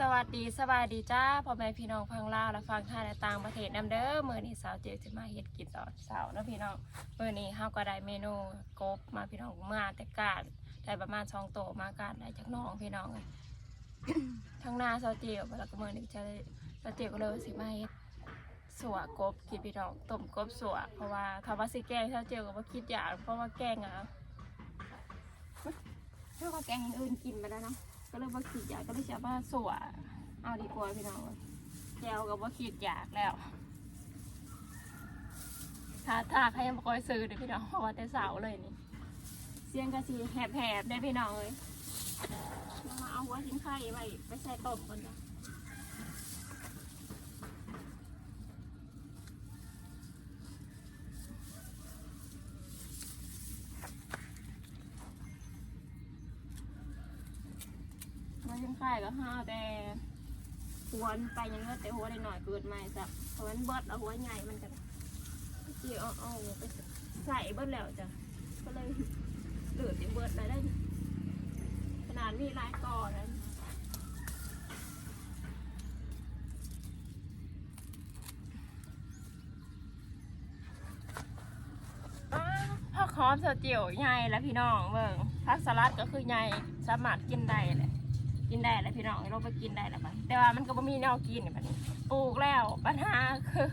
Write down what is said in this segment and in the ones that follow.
สวัสดีสบายดีจ้าพ่อแม่พี่น้องพังลาวและฟังไทยและต่างประเทศนำเด้อมื้อนี้สาวเจลจะมาเฮ็ดกินตอนเช้าเนาะพี่น้องมื้อนี้เฮาก็ได้เมนูกบมาพี่น้องมาแต่กาดได้ประมาณ2โตมากาดได้จากน้องพี่น้องทั้งหน้าสาวเจลแล้วก็มื้อนี้จะสาวเจลก็เลยสิมาเฮ็ดสัวกบกินพี่น้องต้มกบสัวเพราะว่าถ้าว่าสิแกงสาวเจลก็บ่คิดอยากเพราะว่าแกงอะเท่ากับแกงอย่างอื่นกินไปแล้วเนาะ ก็เลยว่าขีดอยากก็เลยจะมาสวเอาดีกว่าพี่น้องแจวกับว่าขีดอยากแล้วถ้าถ้าใครยังบ่คอยซื้อเดี๋ยวพี่น้องเพราะว่าแต่เสาเลยนี่เสียงกะสีแหบๆได้พี่น้องเลยมาเอาหัวทิ้งไข่ไปไปใส่ตบก่อนจ้ะ ไข่ก็ห้าแต่หัวมันไปยังเลือแต่หัวได้หน่อยเกิดใหม่จ้ะเพราะมันเบิดเอาหัวใหญ่มันกันจีเอาเอาไปใส่เบิดแล้วจ้ะก็เลยเหลือติเบิดเลยได้ขนาดมีหลายก่อนั้นผักหอมเสเจียวใหญ่แล้วพี่น้องเบิ่งผักสลัดก็คือใหญ่สามารถกินได้แหละ กินได้แล้วพี่น้องเราไปกินได้แล้วมันแต่ว่ามันก็บ่มีแนวกินแบบนี้ปลูกแล้วปัญหาคือ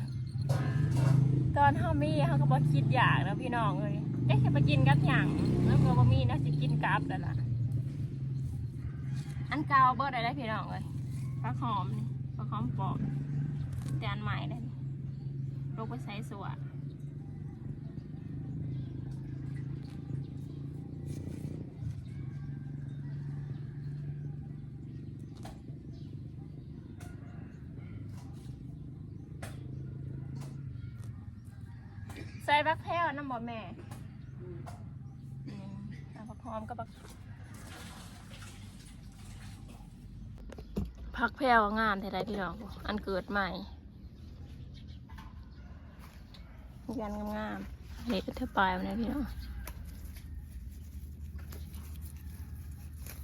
ตอนเฮามีเฮาก็บ่คิดอยากแล้วพี่น้องเอ้ยเอ๊ะจะไปกินกับหยังแล้วก็บ่มีแนวสิกินกับแล้วล่ะอันเก่าเบิดได้ได้พี่น้องเอ้ยผักหอมนี่ผักหอมปอกแต่อันใหม่เลยลงไปใส่สว ส่บักแพ้วน้ำบ่แม่เอาผักหอมกับักพักแพรวงามแท้ๆพี่น้อง อันเกิดใหม่ยันงามๆนี่ก็เท่าปลายมันนะพี่น้อง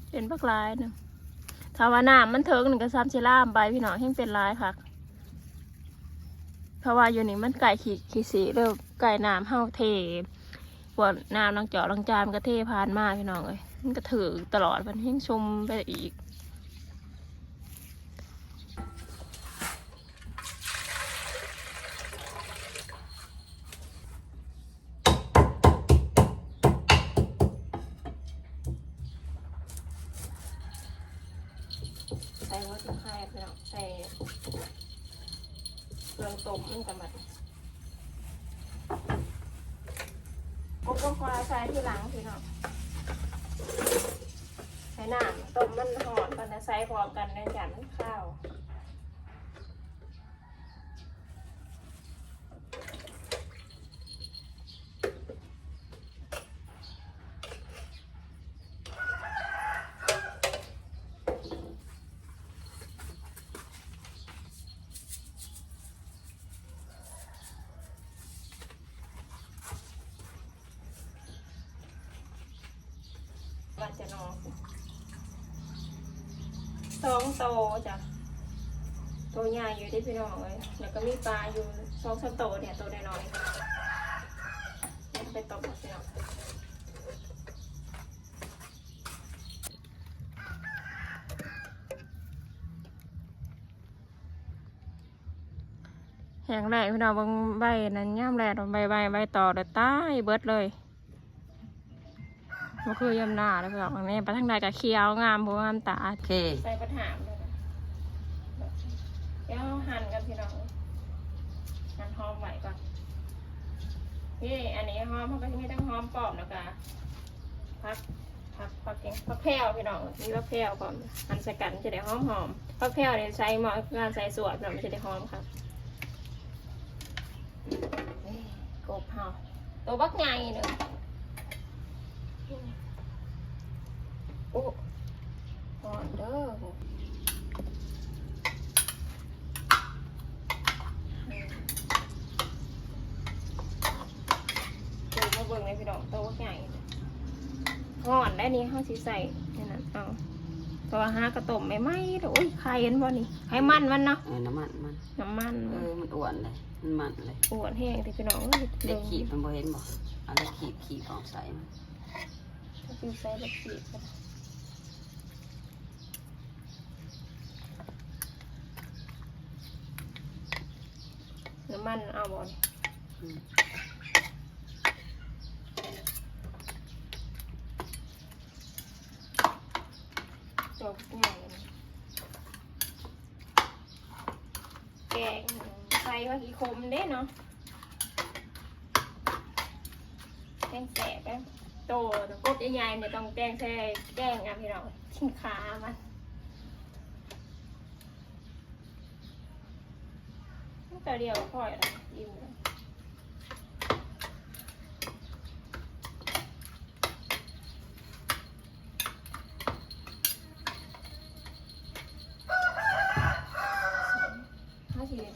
เป็นพักลายหนึงถ้าว่าน้ำมันเถิงหนึ่งก็ซ้ำเชล่ามไปพี่น้องให้เป็นลายค่ะ ราะว่าอยู่นี่มันไก่ขีดขีดสีเริ่มไก่น้ำเฮาเทปวดน้ำลังเจาะลังจามนก็เทผ่านมาพี่น้องเลยมันก็ถือตลอดมันให้ชมไปอีกใส่หัวจิ้ไข่เพื่อนใส่ เครื่องต้มมันกับมันกบก็คอยใส่ที่หลังพี่น้องใส่น้ำต้มมันหอนกันนะใส่พร้อมกันในจานข้าว จะน้อนสองโตจ้ะตัวใหญ่อยู่ที่พี่น้องเลยแล้วก็มีปลาอยู่สองสามโตเนี่ยตัวน้อยๆเนี่ยไปตบพี่น้องแหงแรกพี่น้องบางใบนั้นย่ำแรกใบใบใบต่อเดยตายเบิดเลย มันคือยำหน้าแล้วพี่น้องอันนี้ไปทางใดกับเคี้ยวงามเพราะงามตาโอเคใส่ปัญหามเลยนะเดี๋ยวหั่นกันพี่น้องหั่นหอมไว้ก่อนนี่อันนี้หอมมันก็จะมีทั้งหอมปลอมแล้วก็พักพักพักเองพักแพรวพี่น้องมีพักแพรวก่อนหั่นใส่กันจะได้หอมหอมพักแพรวเนี่ยใส่เหมาะกับการใส่สวดพี่น้องมันจะได้หอมครับนี่กบเฮาตัวบักใหญ่หนึ่ง โอ้ก่อนเด้อเดี๋ยวมาเบิ่งในพี่น้องโต๊ะใหญ่ห่อนได้นี่ห้าสีใส่นี่นะเอาตัวหากระต้มไม่ไหมโอ้ยไข่เห็นบ่นี่ไข่มันมันเนาะเออน้ำมันมันน้ำมันเออมันอ้วนเลยมันมันเลยปวดแห้งที่พี่น้องเอ้ยเล็กขีดมันบ่เห็นบ่เอะไรขีดขีดออกใส่มัน คือใส่เล็กขีดก็ได้น้ำมันเอาบ่นี่อืมจบใหญ่แกงใส่ว่ากี่คมเด้เนาะแกงแสบแกง โตกบใหญ่ๆเนี่ยต้องแกงใส่แกงอะพี่น้องชิ้นขามันแต่เดียวค่อยละอิ่ม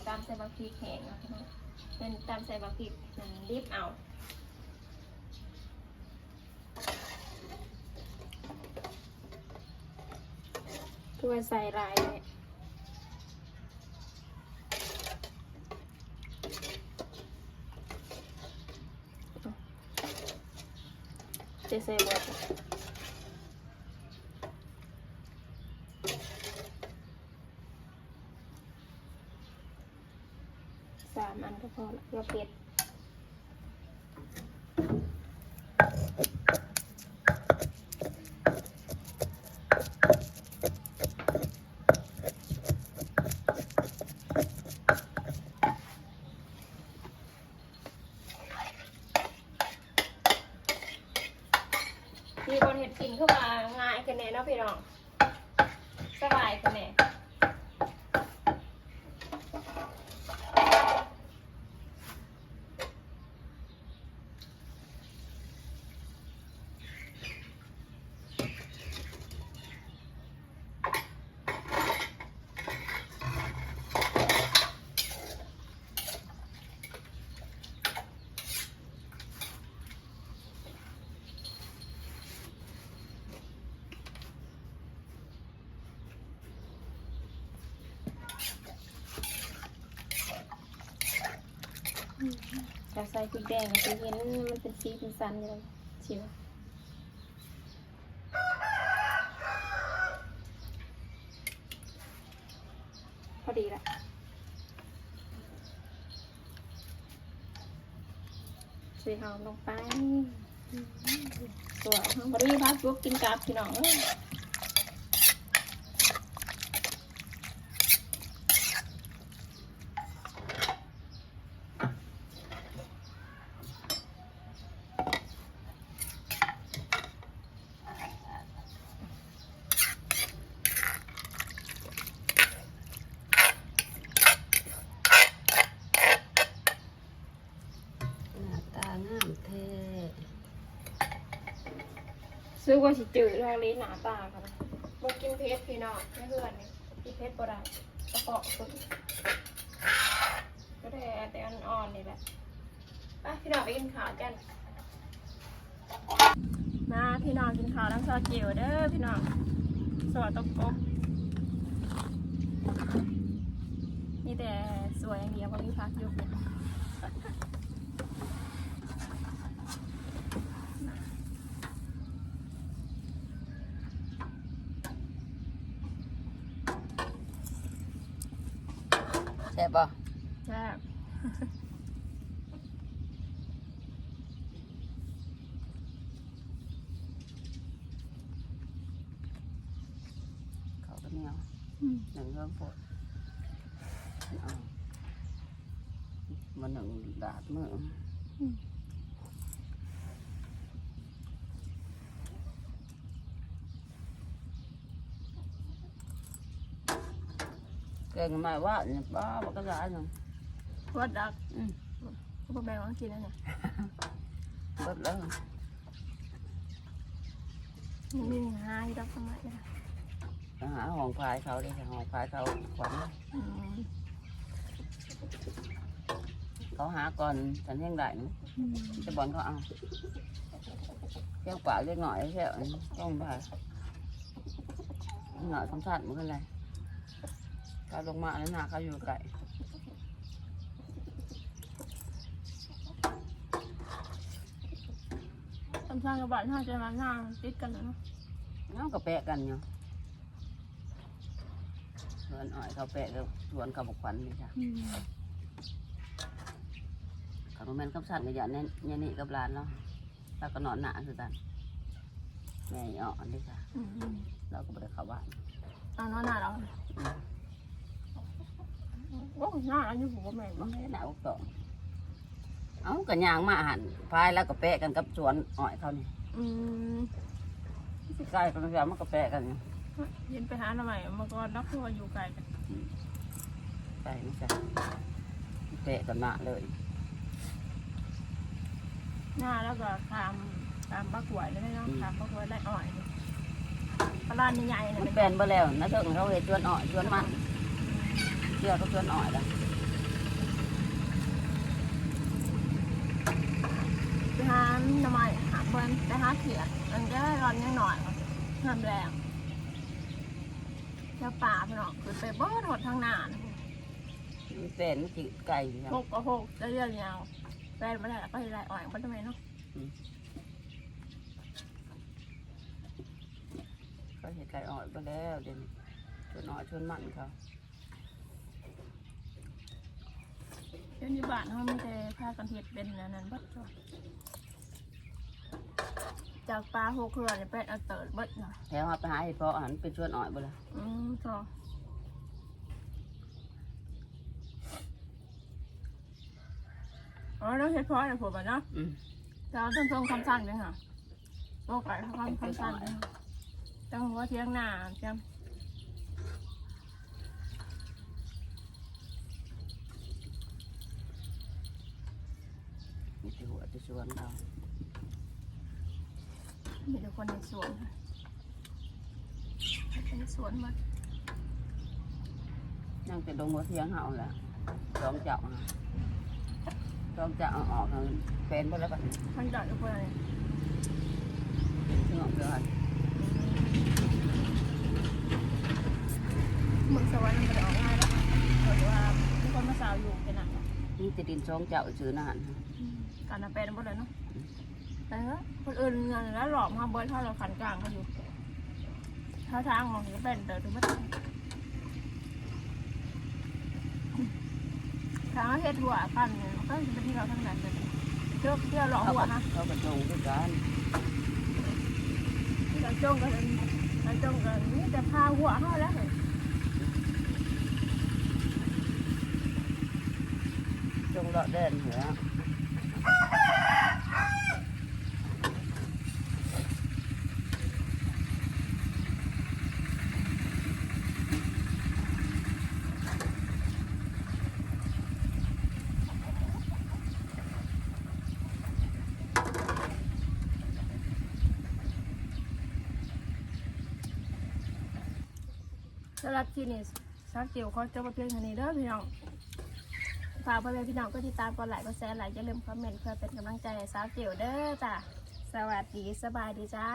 ตามใส่บะพริกแห้งอะพี่น้องเป็นตามใส่บะพริกมันรีบเอา ตัวใส่ลายเลยจะใส่บดสามอันก็พอละเราเป็ด บนเห็ดกินเข้าง่ายกันแน่เนาะพี่น้องสบายกันแน่ จะใส่พริกแดงจะเห็นมันเป็นสีเป็นสันอยู่เลยชิวพอดีละใส่หอมลงไปตัวข้างบริพักยกกินกับพี่น้องเอ้ย หน้าตางามแท้ ซื้อว่าสิจืดทางนี้หนาตากันบกินเพชรพี่น้องไม่เพื่อนนี่กินเพชรบ่ได้กระเปาะสุก็ได้แต่อ่อนๆนี่แหละไปพี่น้องไปกินข้าวกัน มาพี่น้องกินข้าวน้ำซอสเจียวเด้อพี่น้องสวัสดีกบมีแต่สวยอย่างเดียวเพราะมีพักอยู่ แซ่บบ่แซ่บเขาก็เหนียวหนึ่งเรื่องปวดเอามันหนึ่งดาดมือ เก่งมาว่าเนี่ยป้าบอกก็ได้หนึ่งวัดดักอืมพ่อแม่ว่ากินแล้วเนี่ยเบิดแล้วมันมีหาที่ดักสมัยนะไปหาห้องพายเขาเลยห้องพายเขาขวัญอืมเขาหาก่อนฉันยังได้นะอืมจะบอลเขาเอาเที่ยวป่าเล็กหน่อยเที่ยวต้องไปหน่อยคำสั่นเหมือนกันเลย กาลงมาแล้วหนาเขาอยู่ไก่ทำสร้างกระบะน่าจะมาหน้าติดกันเนาะน้องก็แปะกันอยู่สวนอ้อยเขาแปะกับสวนกับบุกควันนี่จ้ะอืมเขาแม่นคำสั่นกับอย่างนี้เนี่ยนี่กับร้านเนาะแล้วก็นอนหนาคือกันแม่อ่อนด้วยจ้ะอืมอืมเราก็บ่ไปเข้าบ้านเอาน้าหนาเรา โอ้หน้าเราอยู่หัวแม่มันไม่ได้หนาวต่อเอากระยางมาหันพายแล้วก็แปะกันกับสวนอ้อยเขานี่อืมสิใกล้กันแล้วมันก็แปะกันอยู่เย็นไปหาหน่อใหม่มาก่อนแล้วคือว่าอยู่ไกลกันใช่ไม่ใช่แปะกันมาเลยหน้าแล้วก็ตามตามปักหวยเลยเนาะตามปักหวยได้อ่อยเนี่ยตลาดใหญ่ๆเนี่ยมันเป็นแปลนไปแล้วนะเถิงเขาเห็ดชวนอ้อยชวนมัน เชื่อก็ชวนอ้อยแล้วไปหาหน่อใหม่หาเบิ้ลไปหาเขียดมันจะได้ร้อนยังหน่อยเพิ่มแรงแล้วป่าพี่น้องคือไปเบิ้ลหดทางหน้านะมันแปลนมันจิไก่อยู่ครับหกก็หกจะเรียกยาวแฟนมาได้แล้วก็ให้ไล่อ่อยมันทำไมเนาะเขาเห็ดไก่อ้อยไปแล้วเดี๋ยวนี้ชวนอ้อยชวนมันเขา ดี๋ยวนี้บ้านเขาไม่ได้พากันเห็ดเป็นอันนั้นเบิดจ้ะจากปลาหกเครือเนี่ยเป็นเอาเติร์ดเบิดเนาะแถวมาไปหาเห็ดเพาะหันเป็นชวนอ้อยไปเลยอืมจ้ะอ๋อแล้วเห็ดเพาะเนี่ยผมอะเนาะอืมจะเอาต้นทรงคำสั่นเลยค่ะโอ้ไก่เขาคำสั่นเลยค่ะจังหัวเที่ยงหน้าจำมี แต่หัวจะชวนเขามีแต่คนในสวนค่ะในสวนหมายังแต่ดงหัวเทียงเขาแหละสองเจ้าฮะสองเจ้าเอาออกทางเป็นไปแล้วกันทั้งดอกทุกคนเลยเชื่อมเลยเมืองสวรรค์มันจะออกง่ายแล้วค่ะเพราะว่ามีคนมาสาวอยู่เป็นหนักเนาะนี่จะดินสองเจ้าซื้อนานกา รนาแปลนหมดเลยเนาะแต่ว่าคนอื่นเงินแล้วหลอกมาเบิร์ดถ้าเราขันกลางเขาอยู่ถ้าทางของนี้เป็นเดินถึงไม่ได้ทางเฮ็ดหัวกันเนี่ยมันก็จะเป็นที่เราทั้งนั้นเลยเที่ยวเที่ยวหลอกเขาหัวก็ฮะเขาก็จงด้วยกันที่เราจ้องกันเราจ้องกันนี่จะพาหัวเขาแล้วจงเลาะเดินเหรอ สำหรับที่นี่ซักเกี่ยวเขาจะมาเพียงเท่านี้เด้อพี่น้องฝากพ่อแม่พี่น้องก็ติดตามกดไลค์กดแชร์ไลค์อย่าลืมคอมเมนต์เพื่อเป็นกำลังใจให้สาวเกี่ยวเด้อจ้ะสวัสดีสบายดีจ้า